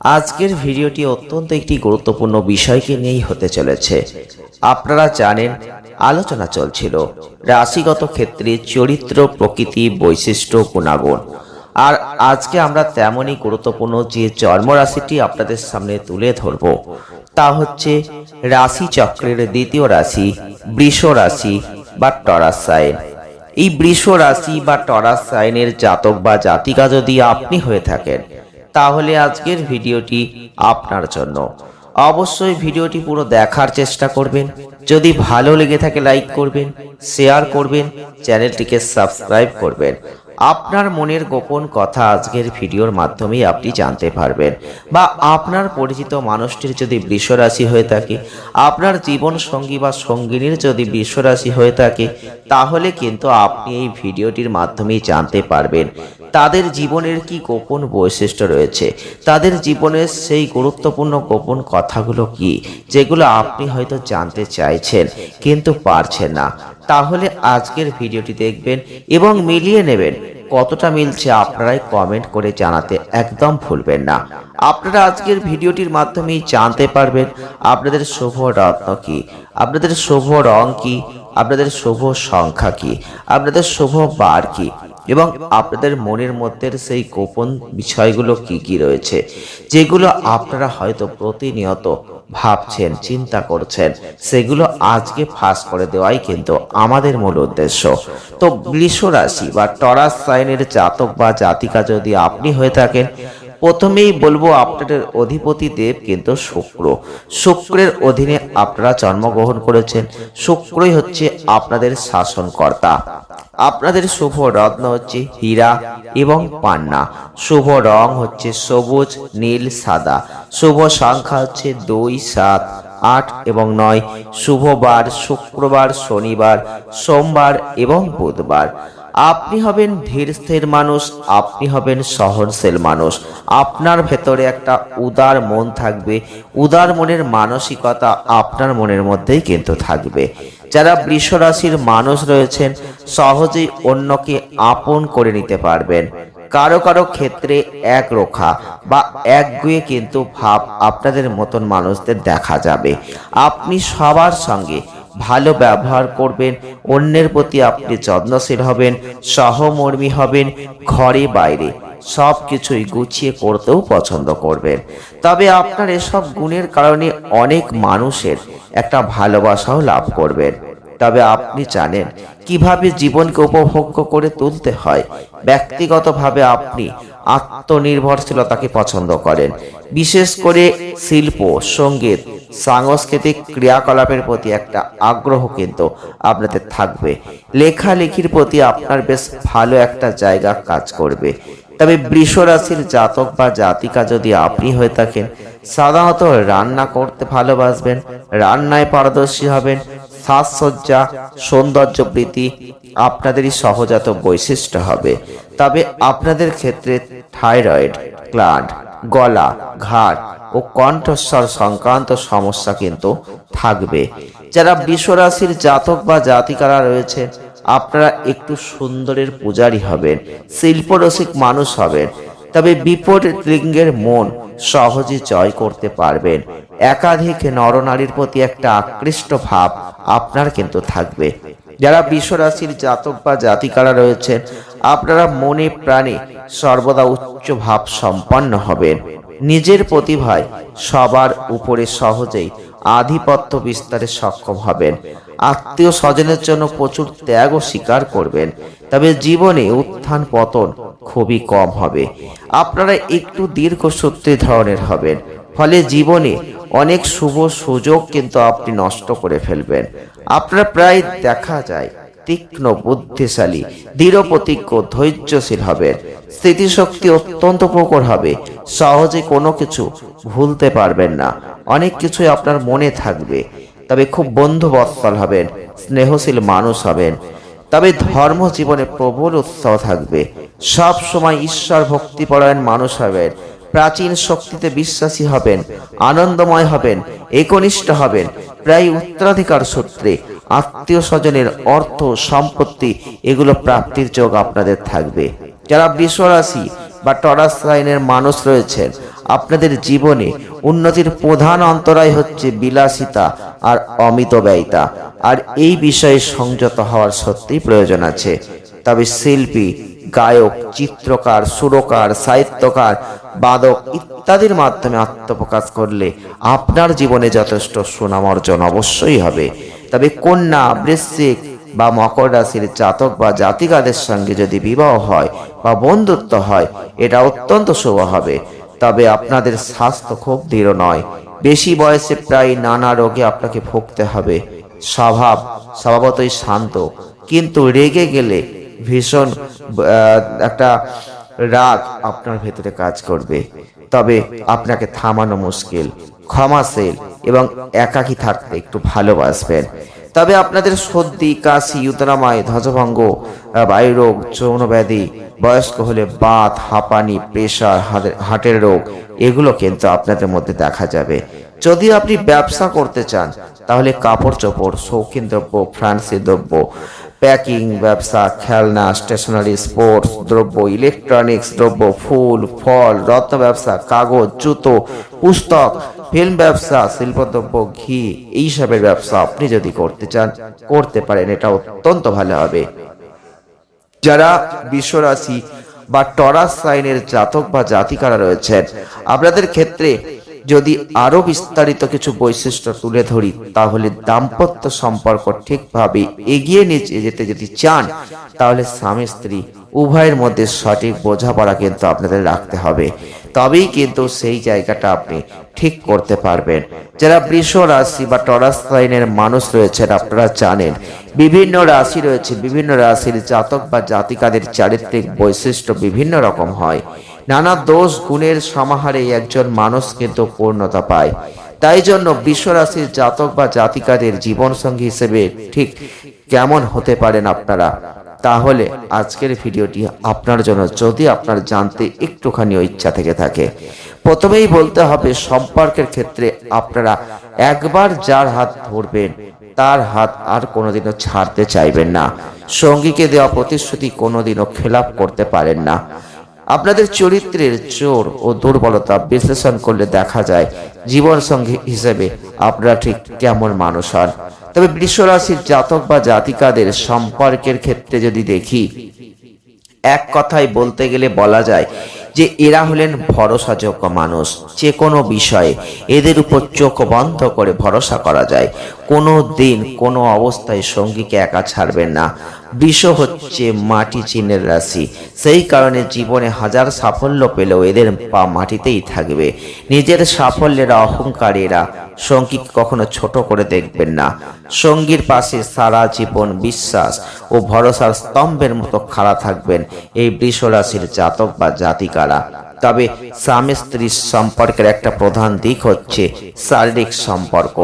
আজকের ভিডিওটি অত্যন্ত একটি গুরুত্বপূর্ণ বিষয়কে নিয়েই হতে চলেছে। আপনারা জানেন, আলোচনা চলছিল রাশিগত ক্ষেত্রে চরিত্র, প্রকৃতি, বৈশিষ্ট্য, গুণাগুণ। আর আজকে আমরা তেমনই গুরুত্বপূর্ণ যে জন্ম রাশিটি আপনাদের সামনে তুলে ধরব, তা হচ্ছে রাশি চক্রের দ্বিতীয় রাশি, বৃষ রাশি বা টরাস সাইন। এই বৃষ রাশি বা টরাস সাইনের জাতক বা জাতিকা যদি আপনি হয়ে থাকেন তাহলে আজকের ভিডিওটি আপনার জন্য। অবশ্যই ভিডিওটি পুরো দেখার চেষ্টা করবেন। যদি ভালো লেগে থাকে লাইক করবেন শেয়ার করবেন, চ্যানেলটিকে সাবস্ক্রাইব করবেন। আপনার মনের গোপন কথা আজকের ভিডিওর মাধ্যমেই আপনি জানতে পারবেন বা আপনার পরিচিত মানুষটির যদি বৃষরাশি হয়ে থাকে, আপনার জীবন সঙ্গী বা সঙ্গিনীর যদি বৃষরাশি হয়ে থাকে, তাহলে কিন্তু আপনি এই ভিডিওটির মাধ্যমেই জানতে পারবেন তাদের জীবনের কি গোপন বৈশিষ্ট্য রয়েছে, তাদের জীবনের সেই গুরুত্বপূর্ণ গোপন কথাগুলো কি, যেগুলো আপনি হয়তো জানতে চাইছেন কিন্তু পারছেন না। তাহলে আজকের ভিডিওটি দেখবেন এবং মিলিয়ে নেবেন। কতটা মিলছে আপনারাই কমেন্ট করে জানাতে একদম ভুলবেন না। আপনারা আজকের ভিডিওটির মাধ্যমেই জানতে পারবেন আপনাদের শুভ রত্ন কি, আপনাদের শুভ রং কি, আপনাদের শুভ সংখ্যা কি, আপনাদের শুভ বার কি এবং আপনাদের মনের মধ্যে সেই গোপন বিষয়গুলো কি কি রয়েছে, যেগুলো আপনারা হয়তো প্রতিনিয়ত ভাবছেন, চিন্তা করছেন। সেগুলো আজকে ফাঁস করে দেওয়াই কিন্তু আমাদের মূল উদ্দেশ্য। তো বৃষ রাশি বা টরাস সাইনের জাতক বা জাতিকা যদি আপনি হয়ে থাকেন প্রথমেই বলব আপনাদের অধিপতি দেব কিন্তু শুক্র। শুক্রের অধীনে আপনারা জন্মগ্রহণ করেছেন। শুক্রই হচ্ছে আপনাদের শাসনকর্তা। আপনাদের শুভ রত্ন হচ্ছে হীরা এবং পান্না। শুভ রং হচ্ছে সবুজ, নীল, সাদা। শুভ সংখ্যা হচ্ছে দুই, সাত, আট এবং নয়। শুভবার শুক্রবার, শনিবার, সোমবার এবং বুধবার। আপনি হবেন ধীর স্থির মানুষ, আপনি হবেন সহনশীল মানুষ। আপনার ভেতরে একটা উদার মন থাকবে। উদার মনের মানসিকতা আপনার মনের মধ্যেই কিন্তু থাকবে। যারা বৃষ রাশির মানুষ রয়েছেন, সহজেই অন্যকে আপন করে নিতে পারবেন। কারও কারও ক্ষেত্রে এক রোখা বা একগুয়ে কিন্তু ভাব আপনাদের মতন মানুষদের দেখা যাবে। আপনি সবার সঙ্গে ভালো ব্যবহার করবেন, অন্যের প্রতি আপনি যত্নশীল হবেন, সহমর্মী হবেন, ঘরে বাইরে সব কিছুই গুছিয়ে করতেও পছন্দ করবেন। তবে আপনার এসব গুণের কারণে অনেক মানুষের একটা ভালোবাসাও লাভ করবেন। তবে আপনি জানেন, কীভাবে জীবনকে উপভোগ্য করে তুলতে হয়, ব্যক্তিগতভাবে আপনি আত্মনির্ভরশীলতাকে পছন্দ করেন। বিশেষ করে শিল্প, সংগীত, সাংস্কৃতিক ক্রিয়াকলাপের প্রতি একটা আগ্রহ কিন্তু আপনাদের থাকবে। লেখালেখির প্রতি আপনার বেশ ভালো একটা জায়গা কাজ করবে। তবে বৃষ রাশির জাতক বা জাতিকা যদি আপনি হয়ে থাকেন, সাধারণত রান্না করতে ভালোবাসবেন, রান্নায় পারদর্শী হবেন সাজসজ্জা, সৌন্দর্য বৃদ্ধি আপনাদেরই সহজাত বৈশিষ্ট্য হবে। তবে আপনাদের ক্ষেত্রে থাইরয়েড গ্ল্যান্ড গলা ঘাট ও কণ্ঠস্বর সংক্রান্ত সমস্যা কিন্তু থাকবে। যারা বিশ্বরাশির জাতক বা জাতিকারা রয়েছে, আপনারা একটু সুন্দরের পূজারী হবেন, শিল্পরসিক মানুষ হবেন তবে বিপরীত লিঙ্গের মন সহজে জয় করতে পারবেন। একাধিক নরনারীর প্রতি একটা আকৃষ্ট ভাব আপনার কিন্তু থাকবে। যারা বিশ্বরাশির জাতক বা জাতিকারা রয়েছেন, আপনারা মনে প্রাণে সর্বদা উচ্চ ভাব সম্পন্ন হবেন। নিজের প্রতিভায় সবার উপরে সহজেই আধিপত্য বিস্তারে সক্ষম হবেন। আত্মীয় স্বজনের জন্য প্রচুর ত্যাগও স্বীকার করবেন। তবে জীবনে উত্থান পতন খুবই কম হবে। আপনারা একটু দীর্ঘসূত্রী ধরনের হবেন। ফলে জীবনে অনেক শুভ সুযোগ কিন্তু আপনি নষ্ট করে ফেলবেন। আপনারা প্রায় দেখা যায়, তীক্ষ্ণ বুদ্ধিশালী, দৃঢ় প্রতিজ্ঞ, ধৈর্যশীল হবেন। স্মৃতিশক্তি অত্যন্ত প্রকট হবে। সহজে কোনো কিছু ভুলতে পারবেন না। অনেক কিছুই আপনার মনে থাকবে। তবে খুব বন্ধু বৎসল হবেন, স্নেহশীল মানুষ হবেন। তবে ধর্ম জীবনে প্রবল উৎসাহ থাকবে। সব সময় ঈশ্বর ভক্তিপরায়ণ মানুষ হবেন, প্রাচীন শক্তিতে বিশ্বাসী হবেন, আনন্দময় হবেন, একনিষ্ঠ হবেন, প্রায় উত্তরাধিকার সূত্রে আত্মীয় স্বজনের অর্থ, সম্পত্তি এগুলো প্রাপ্তির যোগ আপনাদের থাকবে। যারা বৃষরাশি বা টরাস লাইনের মানুষ রয়েছেন আপনাদের জীবনে উন্নতির প্রধান অন্তরায় হচ্ছে বিলাসিতা আর অমিত ব্যয়িতা আর এই বিষয়ে সংযত হওয়ার সত্যিই প্রয়োজন আছে। তবে শিল্পী, গায়ক, চিত্রকার, সুরকার, সাহিত্যকার, বাদক ইত্যাদির মাধ্যমে আত্মপ্রকাশ করলে আপনার জীবনে যথেষ্ট সুনাম অর্জন অবশ্যই হবে। তবে কন্যা, বৃশ্চিক বা মকর রাশির জাতক বা জাতিকাদের সঙ্গে যদি বিবাহ হয় বা বন্ধুত্ব হয়, এটা অত্যন্ত শুভ হবে। তবে আপনাদের স্বাস্থ্য খুব দৃঢ় নয়। বেশি বয়সে প্রায় নানা রোগে আপনাকে ভুগতে হবে। স্বভাব স্বভাবতই শান্ত। কিন্তু রেগে গেলে ভীষণ একটা রাগ আপনার ভেতরে কাজ করবে। তবে আপনাকে থামানো মুশকিল। ক্ষমাশীল এবং একাকী থাকতে একটু ভালোবাসবেন। তবে আপনাদের সর্দি, কাশি উতরামায় ধ্বজভঙ্গ বায়ুরোগ যৌন ব্যাধি, বয়স্ক হলে বাত, হাঁপানি, প্রেশার হার্টের রোগ, এগুলো কিন্তু আপনাদের মধ্যে দেখা যাবে। যদি আপনি ব্যবসা করতে চান, তাহলে কাপড় চোপড়, শৌখিন দ্রব্য ফ্রান্সি দ্রব্য প্যাকিং ব্যবসা, খেলনা, স্টেশনারি, স্পোর্টস, দ্রব্য, ইলেকট্রনিক্স, দ্রব্য, ফুল, ফল, রত্ন ব্যবসা, কাগজ, জুতো, পুস্তক, ফিল্ম ব্যবসা, শিল্পদ্রব্য, ঘি এইসবের ব্যবসা আপনি যদি করতে চান, করতে পারেন, এটা অত্যন্ত ভালো হবে। যারা বিশ্বরাশি বা টরাস সাইনের জাতক বা জাতিকারা রয়েছেন, আপনাদের ক্ষেত্রে যদি আরও বিস্তারিত কিছু বৈশিষ্ট্য তুলে ধরি, তাহলে দাম্পত্য সম্পর্ক ঠিকভাবে এগিয়ে নিয়ে যেতে যদি চান, তাহলে স্বামী, স্ত্রী উভয়ের মধ্যে সঠিক বোঝাপড়া কিন্তু আপনাদের রাখতে হবে। তবেই কিন্তু সেই জায়গাটা আপনি ঠিক করতে পারবেন। যারা বৃষ রাশি বা টরাস লাইনের মানুষ রয়েছেন, আপনারা জানেন, বিভিন্ন রাশি রয়েছে, বিভিন্ন রাশির জাতক বা জাতিকাদের চারিত্রিক বৈশিষ্ট্য বিভিন্ন রকম হয়। নানা দোষ গুণের সমাহারে একজন মানুষ কিন্তু পূর্ণতা পায়। তাই জন্য বিশ্বরাশির জাতক বা জাতিকাদের জীবনসঙ্গী হিসেবে ঠিক কেমন হতে পারেন আপনারা? তাহলে আজকের ভিডিওটি আপনার জন্য যদি আপনার জানতে একটুখানি ইচ্ছা থেকে থাকে। প্রথমেই বলতে হবে সম্পর্কের ক্ষেত্রে আপনারা একবার যার হাত ধরবেন, তার হাত আর কোনোদিনও ছাড়তে চাইবেন না। সঙ্গীকে দেওয়া প্রতিশ্রুতি কোনোদিনও খেলাপ করতে পারেন না। আপনাদের চরিত্রের জোর ও দুর্বলতা বিশ্লেষণ করলে দেখা যায় জীবন সঙ্গী হিসেবে আপনারা ঠিক কেমন মানুষ হন। তবে বৃষরাশির জাতক বা জাতিকাদের সম্পর্কের ক্ষেত্রে যদি দেখি, এক কথায় বলতে গেলে বলা যায় যে এরা হলেন ভরসাযোগ্য মানুষ। যে কোনো বিষয়ে এদের উপর চোখ বন্ধ করে ভরসা করা যায়। কোনো দিন কোনো অবস্থায় সঙ্গীকে একা ছাড়বেন না। বিষ হচ্ছে মাটি চিনের রাশি। সেই কারণে জীবনে হাজার সাফল্য পেলেও এদের পা মাটিতেই থাকবে। নিজের সাফল্যের অহংকারীরা সঙ্গীকে কখনো ছোট করে দেখবেন না। সঙ্গীর পাশে সারা জীবন বিশ্বাস ও ভরসার স্তম্ভের মতো খাড়া থাকবেন এই বৃষ রাশির জাতক বা জাতিকারা। তবে স্বামী স্ত্রীর সম্পর্কের একটা প্রধান দিক হচ্ছে শারীরিক সম্পর্ক।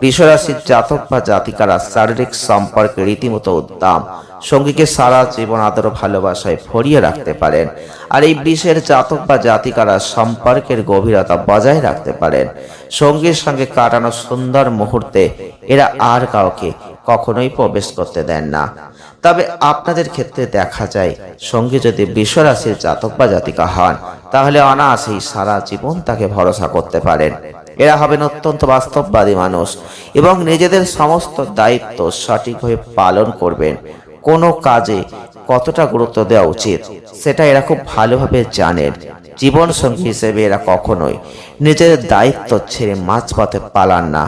বৃষরাশির জাতক বা জাতিকারা শারীরিক সম্পর্কে রীতিমতো উদ্দাম সঙ্গীকে সারা জীবন আদর ভালোবাসায় ভরিয়ে রাখতে পারেন। আর এই বিষের জাতক বা জাতিকারা সম্পর্কের গভীরতা বজায় রাখতে পারেন। সঙ্গীর সঙ্গে কাটানো সুন্দর মুহূর্তে এরা আর কাউকে কখনোই প্রবেশ করতে দেন না। তবে আপনাদের ক্ষেত্রে দেখা যায়, সঙ্গী যদি বিশ্বরাশির জাতক বা জাতিকা হন, তাহলে অনায়াসেই সারা জীবন তাকে ভরসা করতে পারেন। এরা হবেন অত্যন্ত বাস্তববাদী মানুষ এবং নিজেদের সমস্ত দায়িত্ব সঠিকভাবে পালন করবেন। কোনো কাজে কতটা গুরুত্ব দেওয়া উচিত, সেটা এরা খুব ভালোভাবে জানেন। জীবন সঙ্গী হিসেবে এরা কখনোই নিজের দায়িত্ব ছেড়ে মাঝপথে পালান না।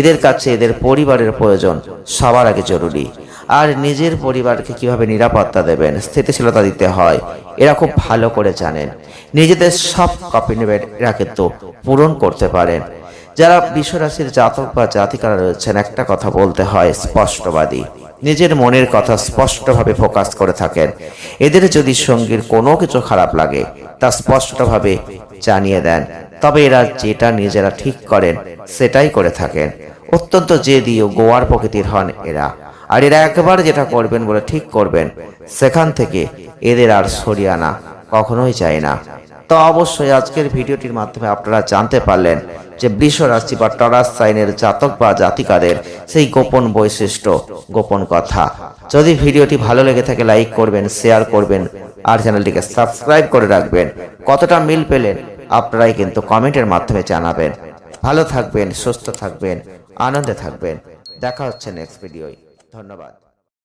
এদের কাছে এদের পরিবারের প্রয়োজন সবার আগে জরুরি। আর নিজের পরিবারকে কীভাবে নিরাপত্তা দেবেন, স্থিতিশীলতা দিতে হয়, এরা খুব ভালো করে জানেন। নিজেদের সব কপি নেবেন এরা কিন্তু পূরণ করতে পারেন। যারা বিশ্বরাশির জাতক বা জাতিকারা রয়েছেন, একটা কথা বলতে হয়, স্পষ্টবাদী। নিজের মনের কথা স্পষ্টভাবে ফোকাস করে থাকেন। এদের যদি সঙ্গীর কোনো কিছু খারাপ লাগে, তা স্পষ্টভাবে জানিয়ে দেন। তবে এরা যেটা নিজেরা ঠিক করেন, সেটাই করে থাকেন। অত্যন্ত জেদি ও গোয়ার প্রকৃতির হন এরা। আর এরা একবার যেটা করবেন বলে ঠিক করবেন, সেখান থেকে এদের আর সরিয়ে আনা কখনোই যায় না। তো অবশ্যই আজকের ভিডিওটির মাধ্যমে আপনারা জানতে পারলেন যে বৃষ রাশি বা টরাস সাইনের জাতক বা জাতিকাদের সেই গোপন বৈশিষ্ট্য, গোপন কথা। যদি ভিডিওটি ভালো লেগে থাকে, লাইক করবেন, শেয়ার করবেন, আর চ্যানেলটিকে সাবস্ক্রাইব করে রাখবেন। কতটা মিল পেলেন, আপনারাই কিন্তু কমেন্টের মাধ্যমে জানাবেন। ভালো থাকবেন, সুস্থ থাকবেন, আনন্দে থাকবেন। দেখা হচ্ছে নেক্সট ভিডিওয় ধন্যবাদ।